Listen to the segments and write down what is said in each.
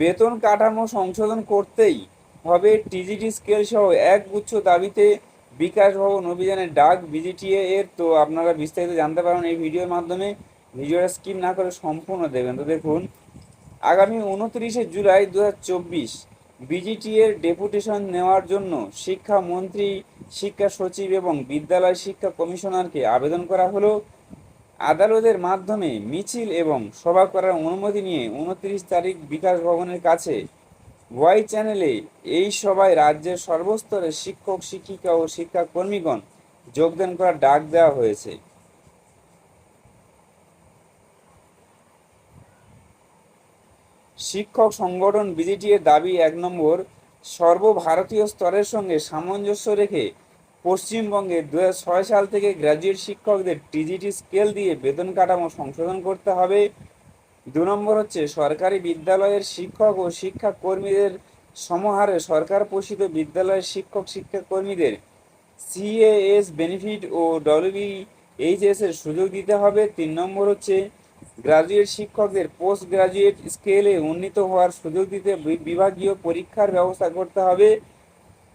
বেতন কাঠামো সংশোধন করতেই হবে টিজিটি স্কেল সহ এক গুচ্ছ দাবিতে বিকাশ ভবন অভিযানের ডাক বিজিটিএ এর। তো আপনারা বিস্তারিত জানতে পারবেন এই ভিডিওর মাধ্যমে। ভিডিওটা স্কিপ না করে সম্পূর্ণ দেবেন তো দেখুন, আগামী উনত্রিশে জুলাই দু হাজার চব্বিশ বিজিটিএর ডেপুটেশন নেওয়ার জন্য শিক্ষামন্ত্রী, শিক্ষা সচিব এবং বিদ্যালয় শিক্ষা কমিশনারকে আবেদন করা হলো। আদালতের মাধ্যমে মিছিল এবং সভা করার অনুমতি নিয়ে উনত্রিশ তারিখ বিকাশ ভবনের কাছে ওয়াই চ্যানেলে এই সভায় রাজ্যের সর্বস্তরের শিক্ষক, শিক্ষিকা ও শিক্ষাকর্মীগণ যোগদান করার ডাক দেওয়া হয়েছে। শিক্ষক সংগঠন বিজিটি এর দাবি এক নম্বর, সর্বভারতীয় স্তরের সঙ্গে সামঞ্জস্য রেখে পশ্চিমবঙ্গে দু সাল থেকে গ্র্যাজুয়েট শিক্ষকদের টিজিটি স্কেল দিয়ে বেতন কাঠামো সংশোধন করতে হবে। দু নম্বর হচ্ছে সরকারি বিদ্যালয়ের শিক্ষক ও শিক্ষা কর্মীদের সমহারে সরকার পোষিত বিদ্যালয়ের শিক্ষক শিক্ষা কর্মীদের সিএএস বেনিফিট ও ডব্লিউবিএইচএস এর সুযোগ দিতে হবে। তিন নম্বর হচ্ছে গ্রাজুয়েট শিক্ষকদের পোস্ট গ্রাজুয়েট স্কেলে উন্নীত হওয়ার সুযোগ দিতে বিভাগীয় পরীক্ষার ব্যবস্থা করতে হবে।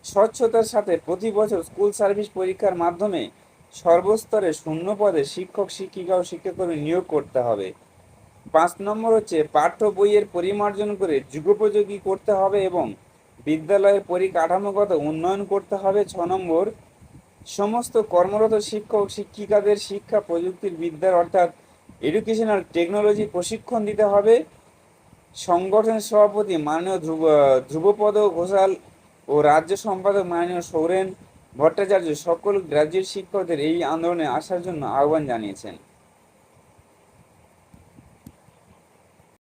স্বচ্ছতার সাথে প্রতি বছর স্কুল সার্ভিস পরীক্ষার মাধ্যমে সর্বস্তরে শূন্য পদে শিক্ষক, শিক্ষিকা ও শিক্ষাকর্মী নিয়োগ করতে হবে। পাঁচ নম্বর হচ্ছে পাঠ্য বইয়ের পরিমার্জন করে যুগোপযোগী করতে হবে এবং বিদ্যালয়ের পরিকাঠামোগত উন্নয়ন করতে হবে। ছ নম্বর, সমস্ত কর্মরত শিক্ষক, শিক্ষিকাদের শিক্ষা, প্রযুক্তির বিদ্যার অর্থাৎ এডুকেশনাল টেকনোলজি প্রশিক্ষণ দিতে হবে। সংগঠনের সভাপতি মাননীয় ধ্রুব, ধ্রুবপদ ঘোষাল ও রাজ্য সম্পাদক মাননীয় সৌরেন ভট্টাচার্য সকল গ্রাজুয়েট শিক্ষকদের এই আন্দোলনে আসার জন্য আহ্বান জানিয়েছেন।